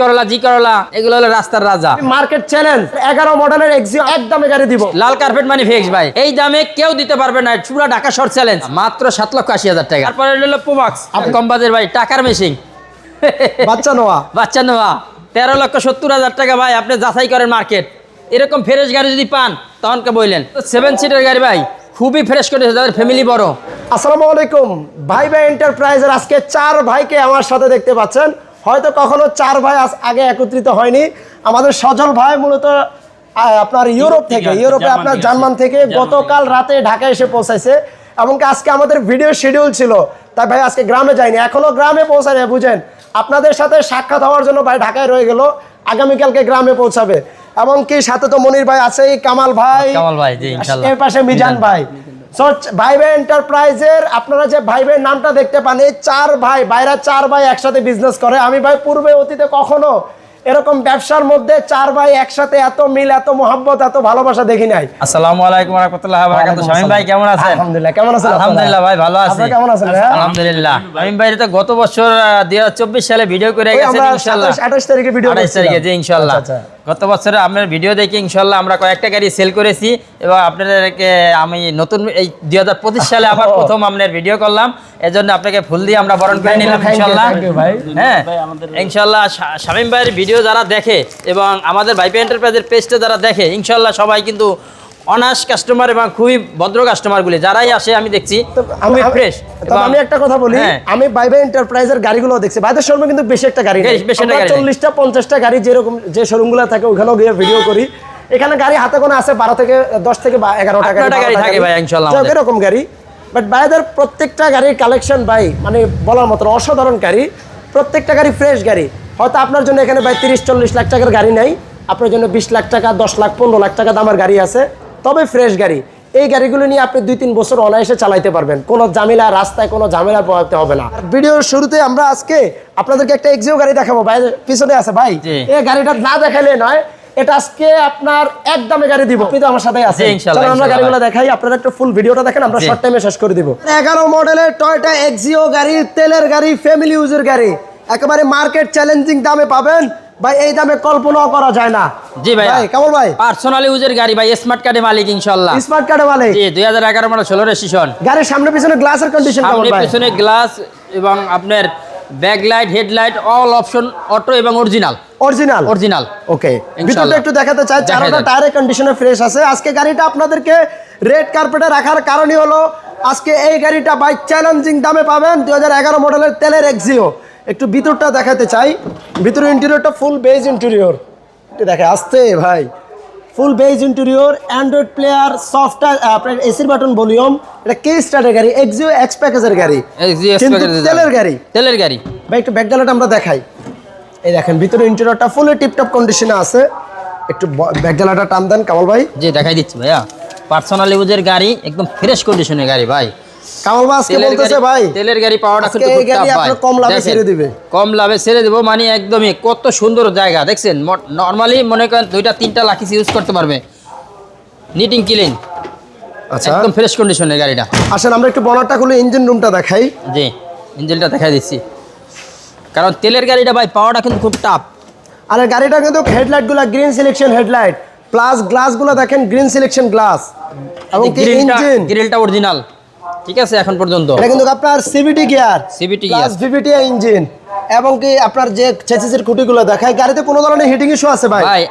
করলা জি করলা এগুলো হলো রাস্তার রাজা। মার্কেট চ্যালেঞ্জ এগারো মডেলের এক্সিও একদমে গাড়ি দিব। লাল কার্পেট মানে ফিক্স ভাই। এই দামে কেউ দিতে পারবে না পুরো ঢাকা শর্ট চ্যালেঞ্জ মাত্র সাত লক্ষ আশি হাজার টাকা। তারপরে হলো প্রোমাক্স কম বাজের ভাই টাকার মেশিন বাচ্চা নোয়া বাচ্চা নেওয়া। তেরো লক্ষ সত্তর হাজার টাকা ভাই আপনি যাচাই করেন মার্কেট এরকম ফ্রেশ গাড়ি যদি পান তখনকে বললেন। সেভেন সিটের গাড়ি ভাই খুবই ফ্রেশ করেছে যাদের ফ্যামিলি বড়। আসসালামু আলাইকুম। ভাই ভাই এন্টারপ্রাইজের আজকে চার ভাইকে আমার সাথে দেখতে পাচ্ছেন। হয়তো কখনো চার ভাই আগে একত্রিত হয়নি। আমাদের সজল ভাই মূলত আপনার ইউরোপ থেকে ইউরোপে আপনার জার্মান থেকে গতকাল রাতে ঢাকা এসে পৌঁছাইছে এবং আজকে আমাদের ভিডিও শিডিউল ছিল তাই ভাই আজকে গ্রামে যায়নি এখনও গ্রামে পৌঁছায়নি বুঝেন। আপনাদের সাথে সাক্ষাৎ হওয়ার জন্য ভাই ঢাকায় রয়ে গেল আগামীকালকে গ্রামে পৌঁছাবে। এবং কি সাথে তো মনির ভাই আছেই কামাল ভাই কামাল ভাই, এর পাশে মিজান। ভাই। So, ভাই ভাই এন্টারপ্রাইজের আপনারা যে ভাই ভাই নামটা দেখতে পান এই চার ভাই বাইরা চার ভাই একসাথে বিজনেস করে। আমি ভাই পূর্বে অতীতে কখনো এরকম ব্যবসার মধ্যে চার ভাই একসাথে এত মিল এত মোহাব্বত এত ভালোবাসা দেখি নাই। আসসালামু আলাইকুম রহমতুল্লাহ বারাকাতুহু। শামীম ভাই কেমন আছেন? আলহামদুলিল্লাহ কেমন আছেন আলহামদুলিল্লাহ ভাই ভালো আছি। কেমন আছেন ভাইয়া? আলহামদুলিল্লাহ। শামীম ভাই তো গত বছর দুই হাজার চব্বিশ সালে ভিডিও করে গেছেন আমরা ইনশাল্লাহ 27 28 তারিখে ভিডিও তারিখে জি আচ্ছা। গত বছরে আপনার ভিডিও দেখে ইনশাল্লাহ আমরা কয়েকটা গাড়ি সেল করেছি এবং আপনাদেরকে আমি নতুন এই দুই হাজার পঁচিশ সালে আবার প্রথম আপনার ভিডিও করলাম এজন্য আপনাকে ফুল দিয়ে আমরা বরণ করে নিলাম ইনশাল্লাহ। হ্যাঁ ইনশাল্লাহ শামীম ভাইয়ের ভিডিও যারা দেখে এবং আমাদের ভাইপি এন্টারপ্রাইজের পেজটা যারা দেখে ইনশাল্লাহ সবাই কিন্তু অনার্স কাস্টমার এবং খুবই ভদ্র কাস্টমারগুলি যারাই আসে আমি দেখছি আমি- ফ্রেশ আমি একটা কথা বলি হ্যাঁ। আমি বাই বাই এন্টারপ্রাইজের গাড়িগুলো দেখছি। বাইদের শোরুমে কিন্তু বেশি একটা গাড়ি। চল্লিশটা পঞ্চাশটা গাড়ি যেরকম যে শোরুমগুলো থাকে ওখানেও গিয়ে ভিডিও করি। এখানে গাড়ি হাতে কোনো আছে বারো থেকে দশ থেকে এগারো টাকা গাড়ি থাকে ভাই, ইনশাল্লাহ। এরকম গাড়ি। বাট ভাইদের প্রত্যেকটা গাড়ির কালেকশন ভাই মানে বলার মতো অসাধারণ গাড়ি। প্রত্যেকটা গাড়ি ফ্রেশ গাড়ি। হয়তো আপনার জন্য এখানে ভাই তিরিশ চল্লিশ লাখ টাকার গাড়ি নাই। আপনার জন্য বিশ লাখ টাকা দশ লাখ পনেরো লাখ টাকা দামের গাড়ি আছে। তবে ফ্রেশ গাড়ি। এই গাড়িগুলো নিয়ে আপনি দুই তিন বছর অনায়াসে চালাইতে পারবেন। কোনো ঝামেলা রাস্তায় কোনো ঝামেলা পোহাতে হবে না। ভিডিওর শুরুতে আমরা আজকে আপনাদেরকে একটা এক্সিও গাড়ি দেখাবো। ভাই পিছনে আছে ভাই? এই গাড়িটা না দেখালে নয় এটা আজকে আপনার একদমে গাড়ি দিব। আপনি তো আমার সাথে ইনশাল্লাহ, চলো আমরা গাড়িগুলো দেখাই। আপনারা একটু ফুল ভিডিওটা দেখেন আমরা শর্ট টাইমে শেষ করে দিব। এগারো মডেলের টয়টা এক্সিও গাড়ি তেলের গাড়ি ফ্যামিলি ইউজের গাড়ি। একেবারে মার্কেট চ্যালেঞ্জিং দামে পাবেন। ভাই এই দামে কল্পনাও করা যায় না। জি ভাই কেমন ভাই? পার্সোনাল ইউজের গাড়ি ভাই স্মার্ট কার্ডে মালিক ইনশাল্লাহ স্মার্ট কার্ডে বলে জি দুই হাজার এগারো মানে ষোলো রেজিস্ট্রেশন গাড়ির সামনে পিছনে গ্লাসের কন্ডিশন কেমন সামনে ভাই? পিছনে গ্লাস এবং আপনার back light headlight all option auto এবং অরিজিনাল অরিজিনাল অরিজিনাল ওকে। ভিতরটা একটু দেখাতে চাই চারোটা দেন। টায়ারের কন্ডিশনে ফ্রেশ আছে। আজকে গাড়িটা আপনাদেরকে রেড কার্পেটে রাখার কারণই হলো আজকে এই গাড়িটা বাই চ্যালেঞ্জিং দামে পাবেন। দুই মডেলের তেলের এক্সিও একটু ভিতরটা দেখাতে চাই। ভিতরে ইন্টেরিয়রটা ফুল বেজ ইন্টেরিয়র দেখে আসতে ভাই। Full beige interior android player software আপনার এসির বাটন ভলিউম এটা কে স্টার্টের গাড়ি এক্সিও এক্স প্যাকেজের গাড়ি কিন্তু তেলের গাড়ি। তেলের গাড়ি। ভাই একটু ব্যাকডালাটা আমরা দেখাই। এই দেখেন ভিতরে ইন্টেরিয়রটা ফুলি টিপটপ কন্ডিশনে আছে। একটু ব্যাকডালাটা টান দেন কামাল ভাই। জি দেখাই দিচ্ছি ভাইয়া। পার্সোনাল ইউজের গাড়ি একদম ফ্রেশ কন্ডিশনের গাড়ি ভাই। কামাল ভাই আজকে বলতেছে ভাই তেলের গাড়ি পাওয়াটা কিন্তু খুব tough ভাই। কম লাভে ছেড়ে দিবে। কম লাভে ছেড়ে দেবো মানে একদমই কত সুন্দর জায়গা দেখছেন? নর্মালি মনে করেন দুইটা তিনটা লাখিস ইউজ করতে পারবে। নিটিং ক্লিন আচ্ছা। একদম ফ্রেশ কন্ডিশনের গাড়িটা। আসেন আমরা একটু বনারটা খুলে ইঞ্জিন রুমটা দেখাই। জি ইঞ্জিনটা দেখাই দিচ্ছি। কারণ তেলের গাড়িটা ভাই পাওয়াটা কিন্তু খুব টাফ আর গাড়িটা কিন্তু হেডলাইটগুলো গ্রিন সিলেকশন হেডলাইট প্লাস গ্লাসগুলো দেখেন গ্রিন সিলেকশন গ্লাস এবং ইঞ্জিন গ্রিলটা অরিজিনাল ঠিক আছে এখন পর্যন্ত। এটা কিন্তু আপনার CVT gear plus gear। VVT engine এবং কি আপনার যে চেসিসের খুঁটিগুলো দেখায় গাড়িতে কোনো ধরনের হিটিং ইস্যু আছে ভাই? ভাই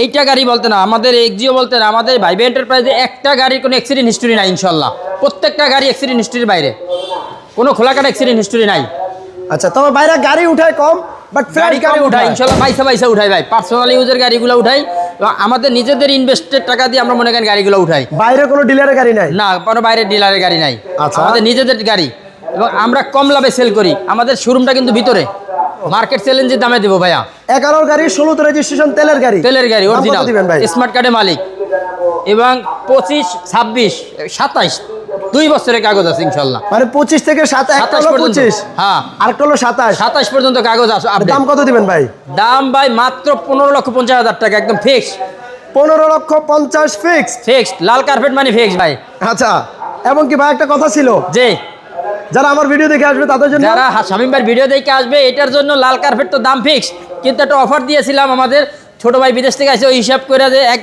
এইটা গাড়ি বলতে না আমাদের এক্সিও বলতে না আমাদের ভাইবে এন্টারপ্রাইজে একটা গাড়ির কোনো অ্যাক্সিডেন্ট হিস্টরি নাই ইনশাল্লাহ প্রত্যেকটা গাড়ি অ্যাক্সিডেন্ট হিস্ট্রির বাইরে। কোনো খোলাকাটা অ্যাক্সিডেন্ট হিস্টরি নাই। আচ্ছা তবে বাইরে গাড়ি উঠায় কম বাট গাড়ি গাড়ি উঠাই ইনশাল্লাহ পয়সা পয়সা উঠাই ভাই। পার্সোনাল ইউজের গাড়িগুলো উঠাই আমাদের নিজেদের ইনভেস্টের টাকা দিয়ে আমরা মনে করেন গাড়িগুলো উঠাই। বাইরে কোনো ডিলারের গাড়ি নাই? না কোনো বাইরের ডিলারের গাড়ি নাই। আচ্ছা। আমাদের নিজেদের গাড়ি। এবং আমরা কম লাভে সেল করি। আমাদের শোরুমটা কিন্তু ভিতরে। মার্কেট চ্যালেঞ্জের দামে দেবো ভাইয়া। এগারোর গাড়ি ষোলোতে রেজিস্ট্রেশন তেলের গাড়ি। তেলের গাড়ি অরিজিনাল স্মার্ট কার্ডের মালিক। এবং পঁচিশ ছাব্বিশ সাতাইশ। দুই বছরের কাগজ আছে ইনশাল্লাহ মানে পঁচিশ থেকে সাতাশ পঁচিশ? হ্যাঁ। আরেকটা হলো সাতাশ? সাতাশ পর্যন্ত কাগজ আছে। দাম কত দিবেন ভাই? দাম ভাই মাত্র পনেরো লক্ষ পঞ্চাশ হাজার টাকা একদম ফিক্স পনেরো লক্ষ পঞ্চাশ ফিক্স ফিক্স লাল কার্পেট মানে ফিক্স ভাই। আচ্ছা এবং কি ভাই একটা কথা ছিল? যে যারা আমার ভিডিও দেখে আসবে তাদের জন্য? যারা শামীম ভাইয়ের ভিডিও দেখে আসবে এটার জন্য লাল কার্পেট তো দাম ফিক্স কিন্তু একটা অফার দিয়েছিলাম আমাদের ছোট ভাই বিদেশ থেকে আসে ওই হিসাব করে যে এক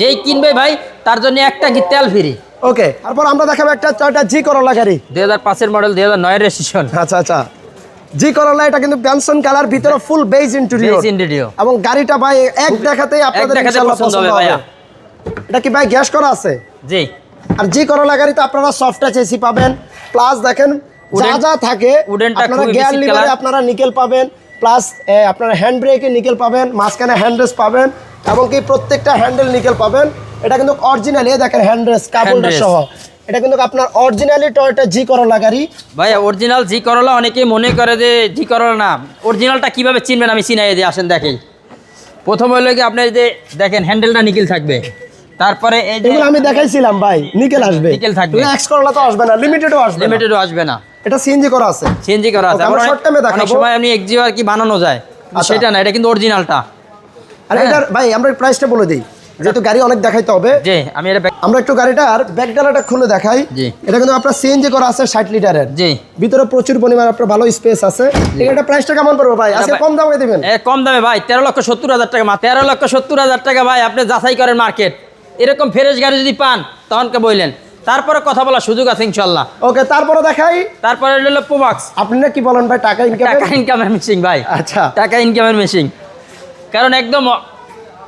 যেই কিনবে ভাই তার জন্য একটা কি তেল ফ্রি ওকে তারপর আমরা দেখাবো একটা টয়টা জি করলা গাড়ি। দুই হাজার পাঁচের মডেল দুই হাজার নয়ের রেজিস্ট্রেশন আচ্ছা আচ্ছা। জি করলা এটা কিন্তু ব্যানসন কালার ভিতরে ফুল বেজ ইন্টেরিয়র ইন্ডিডিও এবং গাড়িটা ভাই এক দেখাতেই আপনাদের ইনশাআল্লাহ পছন্দ হবে এটা কি ভাই গ্যাস করা আছে? জি। আর জি করলা গাড়িতে আপনারা সফট টাচ এসি পাবেন। প্লাস দেখেন যা যা থাকে আপনারা গিয়ার লিভারে আপনারা নিকেল পাবেন। প্লাস আপনারা হ্যান্ড ব্রেকে নিকেল পাবেন মাঝখানে হ্যান্ড রেস্ট পাবেন এবং কি প্রত্যেকটা হ্যান্ডেল নিকেল পাবেন। এটা কিন্তু অরিজিনালি দেখেন হ্যান্ড রেস্ট সহ। এটা কিন্তু আপনার অরিজিনালি টয়টা জি করলা গাড়ি। ভাই অরিজিনাল জি করলা অনেকেই মনে করে যে জি করলা না। অরিজিনালটা কীভাবে চিনবেন আমি চিনাই দিয়ে আসেন দেখেন প্রথম হলো কি আপনার যে দেখেন হ্যান্ডেলটা নিকেল থাকবে। তারপরে এই যে আমি দেখাইছিলাম ভাই। নিকেল আসবে। নিকেল থাকবে। এক্স করলা তো আসবে না লিমিটেডও আসবে লিমিটেডও আসবে না। এটা সিএনজি করা আছে। সিএনজি করা আছে। আমরা অনেক- অনেক দেখাবো। সময় আপনি এক্সিও আর কি বানানো যায়। আচ্ছা। সেটা না এটা কিন্তু অরিজিনালটা আর হ্যাঁ। এটার ভাই আমরা প্রাইসটা বলে দিই। যেহেতু গাড়ি অনেক দেখাইতে হবে জি আমি এটা আমরা একটু গাড়িটার ব্যাক ডালাটা খুলে দেখাই। এটা কিন্তু আপনার সিএনজি করা আছে ষাট লিটারের। জি। ভিতরে প্রচুর পরিমাণ আপনার ভালো স্পেস আছে। এটা প্রাইসটা কেমন পড়বে ভাই? আজকে কম দামে দিবেন? এ কম দামে ভাই তেরো লক্ষ সত্তর হাজার টাকা মা তেরো লক্ষ সত্তর হাজার টাকা ভাই আপনি যাচাই করেন মার্কেট এরকম ফ্রেশ গাড়ি যদি পান তখনকে বললেন। তারপরে কথা বলার সুযোগ আছে ইনশাল্লাহ ওকে তারপরে দেখাই। তারপরে হলো প্রোমাক্স আপনি না কি বলেন ভাই টাকা ইনকাম টাকা ইনকামের মেশিন ভাই। আচ্ছা। টাকা ইনকামের মেশিন কারণ একদম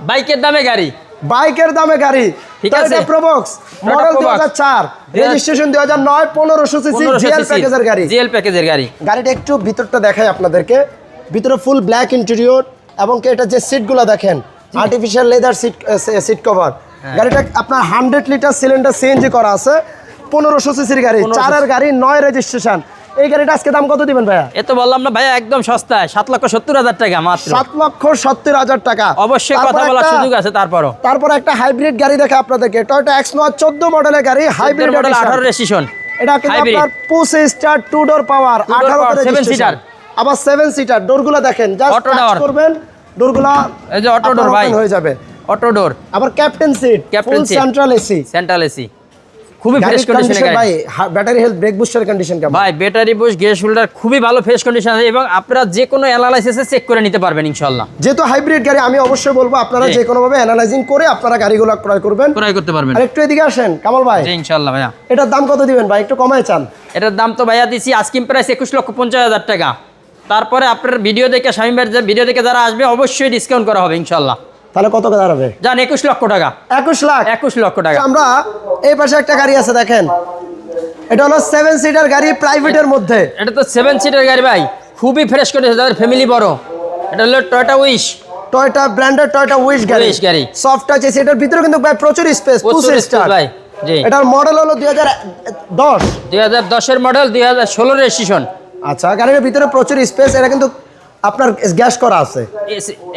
বাইকের দামে গাড়ি। বাইকের দামে গাড়ি। ঠিক আছে। প্রবক্স মডেল দুই Probox। হাজার চার রেজিস্ট্রেশন দুই হাজার নয় পনেরোশো সিসি জিএল প্যাকেজের গাড়ি। জিএল প্যাকেজের গাড়ি। গাড়িটা একটু ভিতরটা দেখাই আপনাদেরকে। ভিতরে ফুল ব্ল্যাক ইন্টেরিয়র এবং এটা যে সিটগুলো দেখেন artificial leather seat seat cover. গাড়িটা আপনার হান্ড্রেড লিটার সিলিন্ডার সিএনজি করা আছে পনেরোশো সিসির গাড়ি। 1500 চারের গাড়ি নয় রেজিস্ট্রেশন এই গাড়িটা আজকে দাম কত দিবেন ভাইয়া? এ তো বললাম না ভাইয়া একদম সস্তায় সাত লক্ষ সত্তর হাজার টাকা মাত্র। সাত লক্ষ সত্তর হাজার টাকা। অবশ্যই কথা বলার সুযোগ আছে তারপরও। তারপর একটা হাইব্রিড গাড়ি দেখে আপনাদেরকে টয়টা এক্স নোয়া চোদ্দ মডেলের গাড়ি হাইব্রিড মডেল আঠারো রেজিস্ট্রেশন এটা কিন্তু আপনার push start two door power আঠারো seven seater। আবার সেভেন সিটার ডোরগুলো দেখেন জাস্ট টাচ করবেন ডোরগুলো এই যে অটো ডোর ভাই। হয়ে যাবে। অটো ডোর আবার captain seat full central AC central AC খুবই ফ্রেশ কন্ডিশনে গাড়ি। ভাই battery health brake booster condition কেমন? ভাই ব্যাটারি শোল্ডার খুবই ভালো ফ্রেশ কন্ডিশন আছে এবং আপনারা যে কোনো অ্যানালাইসিসে চেক করে নিতে পারবেন ইনশাল্লাহ যেহেতু হাইব্রিড গাড়ি আমি অবশ্যই বলব আপনারা যে কোনো ভাবে অ্যানালাইজিং করে আপনারা গাড়িগুলো ক্রয় করবেন। ক্রয় করতে পারবেন। আর একটু এদিকে আসেন কামাল ভাই। জি ইনশাল্লাহ ভাইয়া। এটার দাম কত দিবেন ভাই? একটু কমায় চান। এটার দাম তো ভাইয়া দিছি আজকিম প্রাইস একুশ লক্ষ পঞ্চাশ হাজার টাকা। তারপরে আপনার ভিডিও দেখে স্বামী ভিডিও দেখে যারা আসবে অবশ্যই ডিসকাউন্ট করা হবে ইনশাল্লাহ তাহলে কত দাঁড়াবে? যান একুশ লক্ষ টাকা। একুশ লাখ? একুশ লক্ষ টাকা। আমরা এই পাশে একটা গাড়ি আছে দেখেন। এটা হলো সেভেন সিটার গাড়ি প্রাইভেটের মধ্যে। এটা তো সেভেন সিটের গাড়ি ভাই। খুবই ফ্রেশ কন্ডিশন যাদের ফ্যামিলি বড়। এটা হলো টয়টা উইশ টয়টা ব্র্যান্ডের টয়টা উইশ গাড়ি। Wish গাড়ি। সফট টাচ আছে এটার ভিতরে কিন্তু ভাই প্রচুর স্পেস প্রচুর স্টার ভাই, জি। এটার মডেল হলো দুই হাজার দশ। দুই হাজার দশের মডেল দুই হাজার ষোলোর রেজিস্ট্রেশন আচ্ছা গাড়ির ভিতরে প্রচুর স্পেস এটা কিন্তু আপনার গ্যাস করা আছে?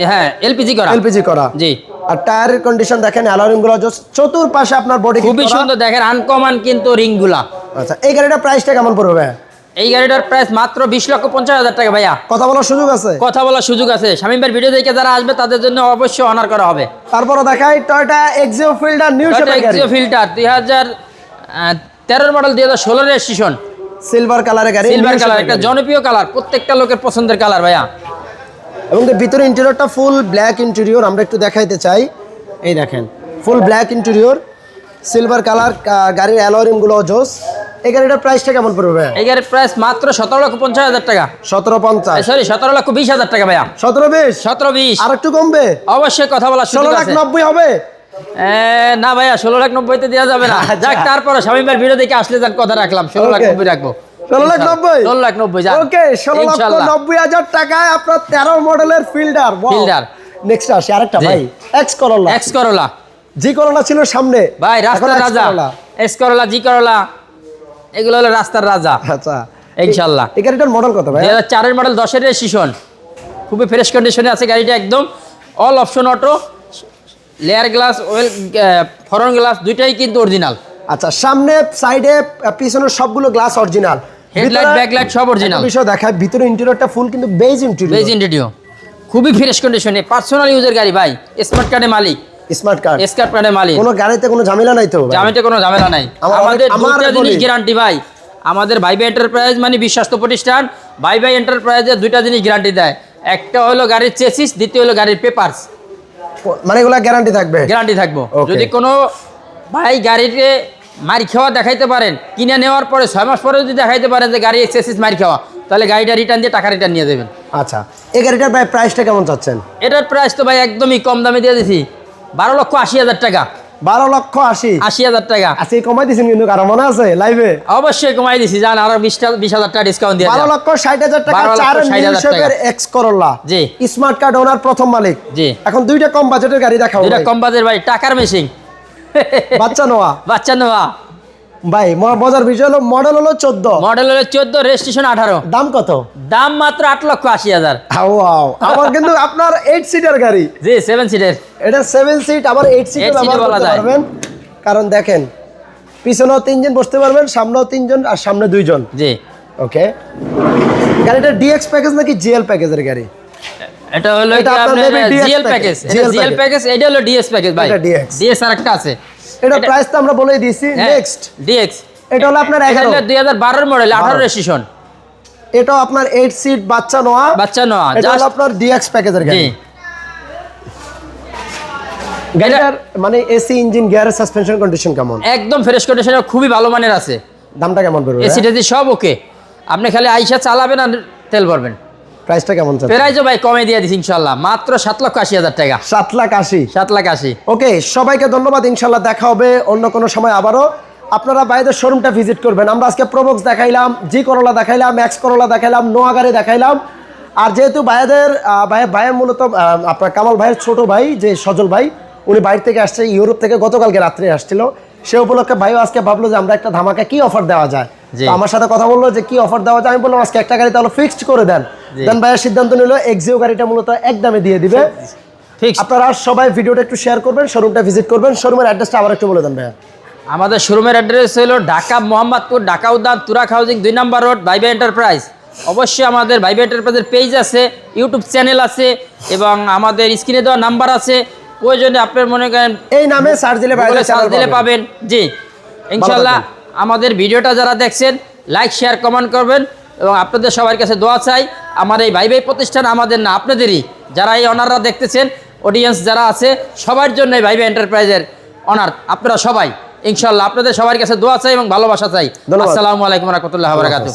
হ্যাঁ এলপিজি করা। এলপিজি করা। জি। আর টায়ারের কন্ডিশন দেখেন অ্যালোরিংগুলো চতুর্পাশে আপনার বডি খুবই সুন্দর দেখেন আনকমন কিন্তু রিংগুলা আচ্ছা এই গাড়িটার প্রাইসটা কেমন পড়বে ভাই? এই গাড়িটার প্রাইস মাত্র বিশ লক্ষ পঞ্চাশ হাজার টাকা ভাইয়া। কথা বলার সুযোগ আছে? কথা বলার সুযোগ আছে। স্বামী ভাইয়ের ভিডিও দেখে যারা আসবে তাদের জন্য অবশ্যই অনার করা হবে। তারপরে দেখাই টয়টা এক্সিও ফিল্ডার নিউ গাড়ি। ফিল্টার দুই হাজার তেরোর মডেল দুই হাজার ষোলোর রেজিস্ট্রেশন সিলভার কালারের গাড়ি সিলভার কালার একটা জনপ্রিয় কালার প্রত্যেকটা লোকের পছন্দের কালার ভাইয়া। এবং ভিতরে ইন্টেরিয়রটা ফুল ব্ল্যাক ইন্টেরিয়র আমরা একটু দেখাইতে চাই। এই দেখেন full black interior silver colour গাড়ির অ্যালোরিমগুলো জোস। এই গাড়িটার প্রাইসটা কেমন পড়বে এই গাড়ির প্রাইস মাত্র সতেরো লক্ষ পঞ্চাশ হাজার টাকা। সতেরো পঞ্চাশ। সরি সতেরো লক্ষ বিশ হাজার টাকা ভাইয়া। সতেরো বিশ? সতেরো বিশ। আর একটু কমবে? অবশ্যই কথা বলার ষোলো লাখ নব্বই হবে? না ভাইয়া ষোলো লাখ নব্বইতে দেওয়া যাবে না। আচ্ছা। যাক তারপরে স্বামী ভাইয়ের ভিডিও দেখে আসলে যাক কথা রাখলাম। ষোলো লাখ নব্বই রাখব। ষোলো লাখ নব্বই? ষোলো লাখ নব্বই ওকে ষোলো লক্ষ নব্বই হাজার টাকায় আপনার তেরো মডেলের ফিল্ডার। Fielder। নেক্সট আসি আরেকটা ভাই। এক্স করলা এক্স করলা জি করলা ছিল সামনে। ভাই রাস্তার রাজা। এক্স করলা জি করলা এগুলো হলো রাস্তার রাজা। আচ্ছা। ইনশাল্লাহ। এই গাড়িটার মডেল কত ভাই চারের মডেল দশের রেজিস্ট্রেশন খুবই ফ্রেশ কন্ডিশনে আছে গাড়িটা একদম। All option auto layer glass well ফরন glass দুইটাই কিন্তু অরিজিনাল। আচ্ছা সামনে সাইডে পিছনের সবগুলো গ্লাস অরিজিনাল। হেডলাইট ব্যাকলাইট সব অরিজিনাল। বিষয় দেখায় ভিতরে ইন্টেরিয়রটা ফুল কিন্তু বেজ ইন্টেরিয়র বেজ ইন্ডিডিও খুবই ফ্রেশ কন্ডিশনে পার্সোনাল ইউজের গাড়ি ভাই স্মার্ট কার্ডের মালিক। স্মার্ট কার্ড স্কার্ট কার্ডের মালিক। কোনো গাড়িতে কোনো ঝামেলা নাই তো ভাই? জামিতে কোনো ঝামেলা নাই। আমাদের অনেক- জিনিস গ্যারান্টি ভাই। আমাদের ভাইবাই এন্টারপ্রাইজ মানে বিশ্বস্ত প্রতিষ্ঠান। ভাইবাই এন্টারপ্রাইজে দুইটা জিনিস গ্যারান্টি দেয়। একটা হলো গাড়ির চেসিস দ্বিতীয় হলো গাড়ির পেপারস মানে এগুলা গ্যারান্টি থাকবে? গ্যারান্টি থাকব। যদি কোনো ভাই গাড়িতে মারি খাওয়া দেখাইতে পারেন কিনে নেওয়ার পরে ছয় মাস পরে যদি দেখাইতে পারেন যে গাড়ি এক্সেসিস মারি খাওয়া তাহলে গাড়িটা রিটার্ন দিয়ে টাকা রিটার্ন নিয়ে দেবেন আচ্ছা এই গাড়িটার ভাই প্রাইসটা কেমন চাচ্ছেন? এটার প্রাইস তো ভাই একদমই কম দামে দিয়ে দিছি বারো লক্ষ আশি হাজার টাকা। বারো লক্ষ আশি। আশি হাজার টাকা। আজকে কমাই দিয়েছেন কিন্তু কারও মনে আছে লাইভে অবশ্যই কমাই দিছি জান আরও বিশ বিশ হাজার টাকা ডিসকাউন্ট দিয়ে বারো লক্ষ ষাট হাজার টাকা 12 লক্ষ চার 60 হাজার শেপের টাকা। এক্স করল্লা জি। স্মার্ট কার্ড ওনার প্রথম মালিক। জি। এখন দুইটা কম বাজেটের গাড়ি দেখাবো দুইটা কম বাজেট ভাই টাকার মেশিন বাচ্চা নোয়া। বাচ্চা নেওয়া ভাই মজার বিষয় হলো মডেল হলো চোদ্দ। মডেল হলো চোদ্দ রেজিস্ট্রেশন আঠারো। দাম কত? দাম মাত্র আট লক্ষ আশি হাজার। আমার কিন্তু আপনার এইট সিটার গাড়ি। জি সেভেন সিটের এটা সেভেন সিট আবার এইট সিট বলা যায়। কারণ দেখেন পিছনেও তিনজন বসতে পারবেন সামনেও তিনজন আর সামনে দুইজন। জি। ওকে গাড়িটা ডিএক্স প্যাকেজ নাকি জিএল প্যাকেজের গাড়ি? এটা হলো এটা DS GL package GL package এটা হলো ডিএস প্যাকেজ ভাই। ডিএস আর একটা আছে। এটা এটা- প্রাইস তো আমরা বলেই দিয়েছি হ্যাঁ, নেক্সট ডিএক্স এটা হলো আপনার এটা এগারো। হলো দুই হাজার বারোর মডেল আঠারো বারো। রেজিস্ট্রেশন এটাও আপনার এইট সিট বাচ্চা নোয়া। বাচ্চা নয় এটা হলো আপনার ডিএক্স প্যাকেজের গাড়ি। গাড়িটার মানে AC engine gear suspension condition কেমন? একদম ফ্রেশ কন্ডিশন খুবই ভালো মানের আছে। দামটা কেমন পড়বে? এসি টেসি সব ওকে আপনি খালি আইসা চালাবেন আর তেল ভরবেন। প্রাইসটা কেমন চাচ্ছে প্রাইজও ভাই কমে দিয়ে দিছি ইনশাল্লাহ মাত্র সাত লক্ষ আশি হাজার টাকা। সাত লাখ আশি? সাত লাখ আশি। ওকে সবাইকে ধন্যবাদ ইনশাল্লাহ দেখা হবে অন্য কোনো সময় আবারও। আপনারা বাইরের শোরুমটা ভিজিট করবেন। আমরা আজকে প্রবক্স দেখাইলাম জি করলা দেখাইলাম এক্স করলা দেখাইলাম নোয়া গাড়ি দেখাইলাম। আর যেহেতু ভাইদের ভাই ভাইয়ের মূলত আপনার কামাল ভাইয়ের ছোট ভাই যে সজল ভাই উনি বাইরে থেকে আসছে ইউরোপ থেকে গতকালকে রাত্রে আসছিল। সে উপলক্ষে ভাইও আজকে ভাবলো যে আমরা একটা ধামাকা কি অফার দেওয়া যায়। আমার সাথে কথা বলল যে কি অফার দেওয়া যায় আমি বললাম আজকে একটা গাড়ি তাহলে ফিক্সড করে দেন। দেন ভাইয়ের সিদ্ধান্ত নিল এক্সিও গাড়িটা মূলত একদমে দিয়ে দিবে। ঠিক আপনারা সবাই ভিডিওটা একটু শেয়ার করবেন শোরুমটা ভিজিট করবেন শোরুমের অ্যাড্রেসটা আবার একটু বলে দেন ভাইয়া। আমাদের শোরুমের অ্যাড্রেস হলো ঢাকা মোহাম্মদপুর ঢাকা উদ্যান তুরাক হাউজিং দুই নম্বর রোড ভাইবে এন্টারপ্রাইজ অবশ্যই আমাদের ভাইবে এন্টারপ্রাইজের পেজ আছে ইউটিউব চ্যানেল আছে এবং আমাদের স্ক্রিনে দেওয়া নাম্বার আছে। প্রয়োজনে আপনার মনে করেন এই নামে সার্চ দিলে সার্চ দিলে পাবেন। জি। ইনশাল্লাহ আমাদের ভিডিওটা যারা দেখছেন লাইক শেয়ার কমেন্ট করবেন এবং আপনাদের সবার কাছে দোয়া চাই। আমার এই ভাই ভাই প্রতিষ্ঠান আমাদের না আপনাদেরই। যারা এই অনাররা দেখতেছেন অডিয়েন্স যারা আছে সবার জন্য এই ভাই ভাই এন্টারপ্রাইজের অনার আপনারা সবাই ইনশাল্লাহ আপনাদের সবার কাছে দোয়া চাই এবং ভালোবাসা চাই। আসসালামু আলাইকুম রহমতুল্লাহ বারাকাতুহ।